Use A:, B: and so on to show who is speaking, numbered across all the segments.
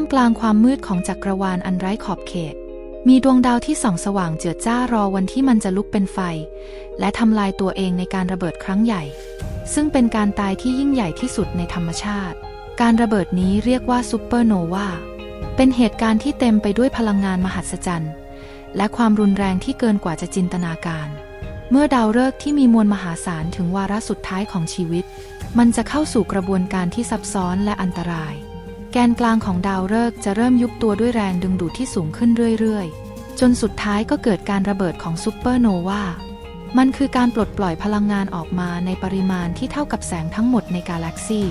A: ามกลางความมืดของจักรวาลอันไร้ขอบเขต มีดวงดาวที่ส่องสว่างเจิดจ้ารอวันที่มันจะลุกเป็นไฟ และทำลายตัวเองในการระเบิดครั้งใหญ่ ซึ่งเป็นการตายที่ยิ่งใหญ่ที่สุดในธรรมชาติ การระเบิดนี้เรียกว่าซูเปอร์โนวาเป็นเหตุการณ์ที่เต็มไปด้วยพลังงานมหัศจรรย์ และความรุนแรงที่เกินกว่าจะจินตนาการ เมื่อดาวฤกษ์ที่มีมวลมหาศาลถึงวาระสุดท้ายของชีวิต มันจะเข้าสู่กระบวนการที่ซับซ้อนและอันตราย แกนกลางของดาวฤกษ์จะเริ่มยุบตัวด้วยแรงดึงดูดที่สูงขึ้นเรื่อยๆ จนสุดท้ายก็เกิดการระเบิดของซูเปอร์โนวา มันคือการปลดปล่อยพลังงานออกมาในปริมาณที่เท่ากับแสงทั้งหมดในกาแล็กซี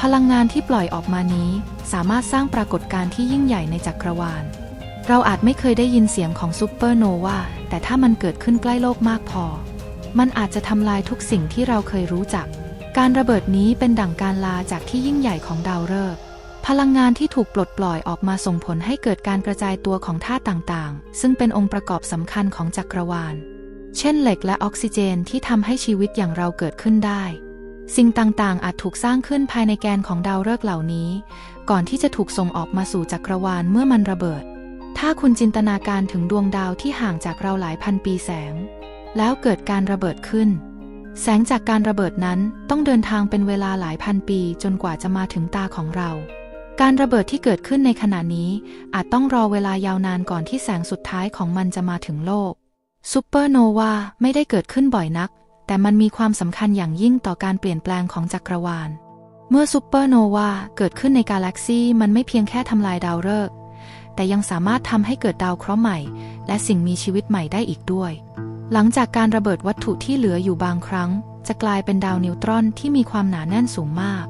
A: พลังงานที่ปล่อยออกมานี้สามารถสร้างปรากฏการณ์ที่ยิ่งใหญ่ในจักรวาล เราอาจไม่เคยได้ยินเสียงของซูเปอร์โนวาแต่ถ้ามันเกิดขึ้นใกล้โลกมากพอ มันอาจจะทำลายทุกสิ่งที่เราเคยรู้จัก การระเบิดนี้เป็นดั่งการลาจากที่ยิ่งใหญ่ของดาวฤกษ์ พลังงานที่ถูกปลดปล่อยออกมาส่งผลให้เกิดการกระจายตัวของธาตุต่างๆ ซึ่งเป็นองค์ประกอบสำคัญของจักรวาล เช่นเหล็กและออกซิเจนที่ทำให้ชีวิตอย่างเราเกิดขึ้นได้ สิ่งต่างๆ อาจถูกสร้างขึ้นภายในแกนของดาวฤกษ์เหล่านี้ ก่อนที่จะถูกส่งออกมาสู่จักรวาลเมื่อมันระเบิด ถ้าคุณจินตนาการถึงดวงดาวที่ห่างจากเราหลายพันปีแสง แล้วเกิดการระเบิดขึ้น แสงจากการระเบิดนั้นต้องเดินทางเป็นเวลาหลายพันปีจนกว่าจะมาถึงตาของเรา การระเบิดที่เกิดขึ้นในขณะนี้ อาจต้องรอเวลายาวนานก่อนที่แสงสุดท้ายของมันจะมาถึงโลกซูเปอร์โนวาไม่ได้เกิดขึ้นบ่อยนัก แต่มันมีความสำคัญอย่างยิ่งต่อการเปลี่ยนแปลงของจักรวาล เมื่อซูเปอร์โนวาเกิดขึ้นในกาแล็กซีมันไม่เพียงแค่ทำลายดาวฤกษ์แต่ยังสามารถทำให้เกิดดาวเคราะห์ใหม่ และสิ่งมีชีวิตใหม่ได้อีกด้วย หลังจากการระเบิดวัตถุที่เหลืออยู่บางครั้ง จะกลายเป็นดาวนิวตรอนที่มีความหนาแน่นสูงมาก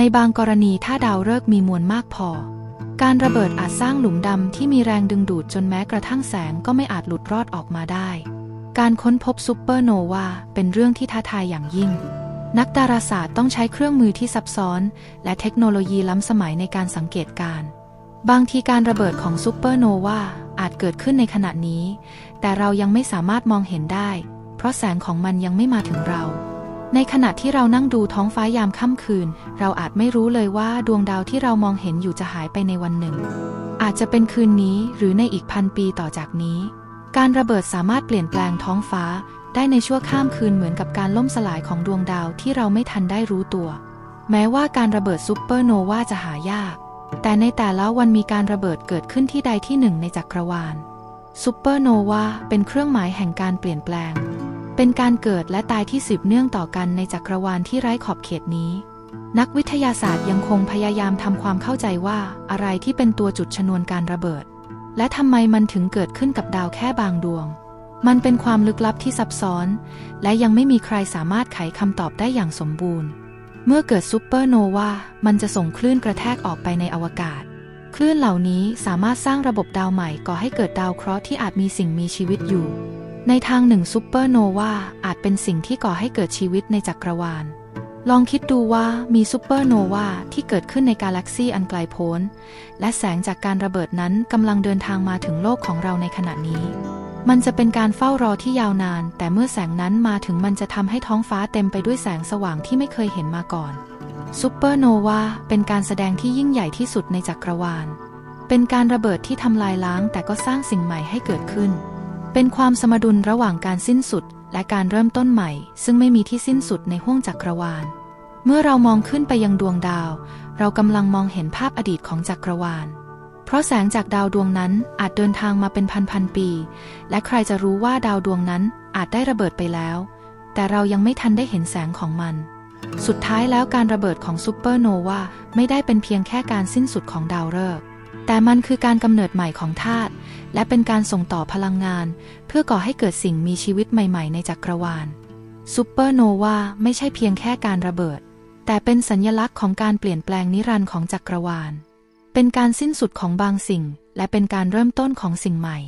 A: ในบางกรณีถ้าดาวฤกษ์มีมวลมากพอ การระเบิดอาจสร้างหลุมดำที่มีแรงดึงดูดจนแม้กระทั่งแสงก็ไม่อาจหลุดรอดออกมาได้ การค้นพบซูเปอร์โนวาเป็นเรื่องที่ท้าทายอย่างยิ่ง นักดาราศาสตร์ต้องใช้เครื่องมือที่ซับซ้อน และเทคโนโลยีล้ำสมัยในการสังเกตการบางทีการระเบิดของซูเปอร์โนวาอาจเกิดขึ้นในขณะนี้ แต่เรายังไม่สามารถมองเห็นได้ เพราะแสงของมันยังไม่มาถึงเรา ในขณะที่เรานั่งดูท้องฟ้ายามค่ำคืน เราอาจไม่รู้เลยว่าดวงดาวที่เรามองเห็นอยู่จะหายไปในวันหนึ่ง อาจจะเป็นคืนนี้หรือในอีกพันปีต่อจากนี้ การระเบิดสามารถเปลี่ยนแปลงท้องฟ้า ได้ในชั่วข้ามคืนเหมือนกับการล่มสลายของดวงดาวที่เราไม่ทันได้รู้ตัว แม้ว่าการระเบิดซูเปอร์โนวาจะหายาก แต่ในแต่ละวันมีการระเบิดเกิดขึ้นที่ใดที่หนึ่งในจักรวาลซูเปอร์โนวาเป็นเครื่องหมายแห่งการเปลี่ยนแปลง เป็นการเกิดและตายที่สืบเนื่องต่อกันในจักรวาลที่ไร้ขอบเขตนี้ นักวิทยาศาสตร์ยังคงพยายามทำความเข้าใจว่าอะไรที่เป็นตัวจุดชนวนการระเบิด และทำไมมันถึงเกิดขึ้นกับดาวแค่บางดวง มันเป็นความลึกลับที่ซับซ้อน และยังไม่มีใครสามารถไขคำตอบได้อย่างสมบูรณ์ เมื่อเกิดซูเปอร์โนวา มันจะส่งคลื่นกระแทกออกไปในอวกาศ คลื่นเหล่านี้สามารถสร้างระบบดาวใหม่ก่อให้เกิดดาวเคราะห์ที่อาจมีสิ่งมีชีวิตอยู่ ในทางหนึ่งซูเปอร์โนวาอาจเป็นสิ่งที่ก่อให้เกิดชีวิตในจักรวาล ลองคิดดูว่ามีซูเปอร์โนวาที่เกิดขึ้นในกาแล็กซีอันไกลโพ้น และแสงจากการระเบิดนั้นกำลังเดินทางมาถึงโลกของเราในขณะนี้ มันจะเป็นการเฝ้ารอที่ยาวนาน แต่เมื่อแสงนั้นมาถึงมันจะทำให้ท้องฟ้าเต็มไปด้วยแสงสว่างที่ไม่เคยเห็นมาก่อนซูเปอร์โนวาเป็นการแสดงที่ยิ่งใหญ่ที่สุดในจักรวาล เป็นการระเบิดที่ทำลายล้างแต่ก็สร้างสิ่งใหม่ให้เกิดขึ้น เป็นความสมดุลระหว่างการสิ้นสุดและการเริ่มต้นใหม่ ซึ่งไม่มีที่สิ้นสุดในห้วงจักรวาล เมื่อเรามองขึ้นไปยังดวงดาว เรากำลังมองเห็นภาพอดีตของจักรวาล เพราะแสงจากดาวดวงนั้นอาจเดินทางมาเป็นพันพันปี และใครจะรู้ว่าดาวดวงนั้นอาจได้ระเบิดไปแล้ว แต่เรายังไม่ทันได้เห็นแสงของมัน สุดท้ายแล้วการระเบิดของซูเปอร์โนวาไม่ได้เป็นเพียงแค่การสิ้นสุดของดาวฤกษ์แต่มันคือการกำเนิดใหม่ของธาตุ และเป็นการส่งต่อพลังงาน เพื่อก่อให้เกิดสิ่งมีชีวิตใหม่ ๆ ในจักรวาลซูเปอร์โนวาไม่ใช่เพียงแค่การระเบิด แต่เป็นสัญญลักษณ์ของการเปลี่ยนแปลงนิรันดร์ของจักรวาล เป็นการสิ้นสุดของบางสิ่ง และเป็นการเริ่มต้นของสิ่งใหม่